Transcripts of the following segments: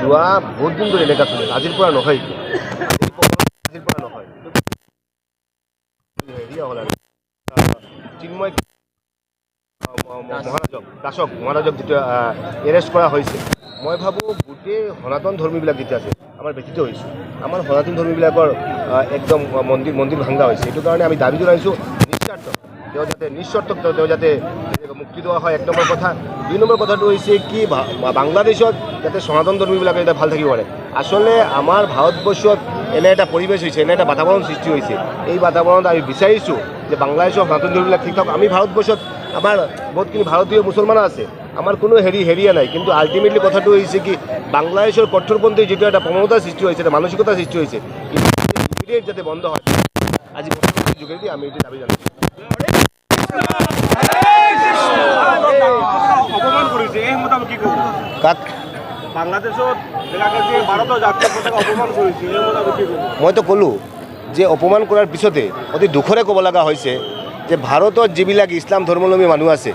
যোৱা বহুত দিন ধৰি এনেকুৱা চলিল আজিৰ নহয়। আজিৰ পৰা নহয়। চিন্ময় মহাৰাজক দাসক মহাৰাজক যেতিয়া এৰেষ্ট কৰা হৈছে মই ভাবোঁ গোটেই সনাতন ধৰ্মীবিলাক যেতিয়া আছে, আমাৰ ব্যতীত হৈছোঁ। আমাৰ সনাতন ধৰ্মীবিলাকৰ একদম মন্দিৰ মন্দিৰ ভাংগা হৈছে। সেইটো কাৰণে আমি দাবি জনাইছোঁ নিস্বাৰ্থ তেওঁ যাতে নিস্বাৰ্থ তেওঁ- তেওঁ যাতে মুক্তি দেওয়া হয়, এক নম্বৰ কথা। দুই নম্বৰ কথাটো হৈছে কি বাংলাদেশত যাতে সনাতন ধৰ্মীবিলাকে যাতে ভালো থাকিব পাৰে। আচলতে আমাৰ ভাৰতবৰ্ষত এনে এটা পৰিৱেশ হৈছে এনে এটা বাতাবৰণ সৃষ্টি হৈছে। এই বাতাবৰণত আমি বিচাৰিছোঁ যে বাংলাদেশৰ সনাতন ধৰ্মীবিলাক ঠিক থাকক। আমি ভাৰতবৰ্ষত আমাৰ বহুতখিনি ভাৰতীয় মুছলমান আছে। আমাৰ কোনো হেৰি হেৰিয়া নাই। কিন্তু আল্টিমেটলি কথাটো হৈছে কি বাংলাদেশৰ কঠোৰপন্থী যিটো এটা প্ৰৱণতাৰ সৃষ্টি হৈছে এটা মানসিকতাৰ সৃষ্টি হৈছে ইমিডিয়েট যাতে বন্ধ হয় আজি যোগেদি আমি এইটো দাবি ক'ব? কাক? বাংলাদেশত যে জাতীয় মইতো ক'লোঁ যে অপমান কৰাৰ পিছতে অতি দুখৰে ক'ব লগা হৈছে যে ভাৰতত যিবিলাক ইছলাম ধৰ্মাৱলম্বী মানুহ আছে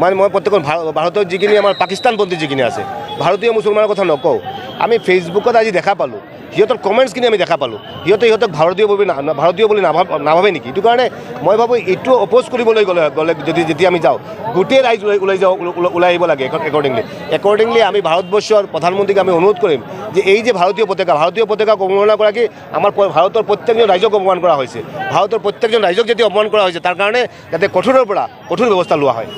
মানে মই প্ৰত্যেকখন ভাৰতৰ যিখিনি আমাৰ পাকিস্তানপন্থী যিখিনি আছে, ভাৰতীয় মুছলমানৰ কথা নকওঁ। আমি ফেচবুকত আজি দেখা পালোঁ সিহঁতৰ কমেণ্টছখিনি আমি দেখা পালোঁ। সিহঁতে সিহঁতক ভাৰতীয় বুলি ভাৰতীয় বুলি নাভাব, নাভাবে নেকি? সেইটো কাৰণে মই ভাবোঁ এইটো অপ'জ কৰিবলৈ গ'লে গ'লে যদি, যেতিয়া আমি যাওঁ, গোটেই ৰাইজ ওলাই ওলাই যাওঁ ওলাই- আহিব লাগে একৰ্ডিংলি একৰ্ডিংলি আমি ভাৰতবৰ্ষৰ প্ৰধানমন্ত্ৰীক আমি অনুৰোধ কৰিম যে এই যে ভাৰতীয় পতাকা, ভাৰতীয় পতাকাক অৱমাননা কৰা কি আমাৰ ভাৰতৰ প্ৰত্যেকজন ৰাইজক অপমান কৰা হৈছে। ভাৰতৰ প্ৰত্যেকজন ৰাইজক যেতিয়া অপমান কৰা হৈছে, তাৰ কাৰণে যাতে কঠোৰৰ পৰা কঠোৰ ব্যৱস্থা লোৱা হয়।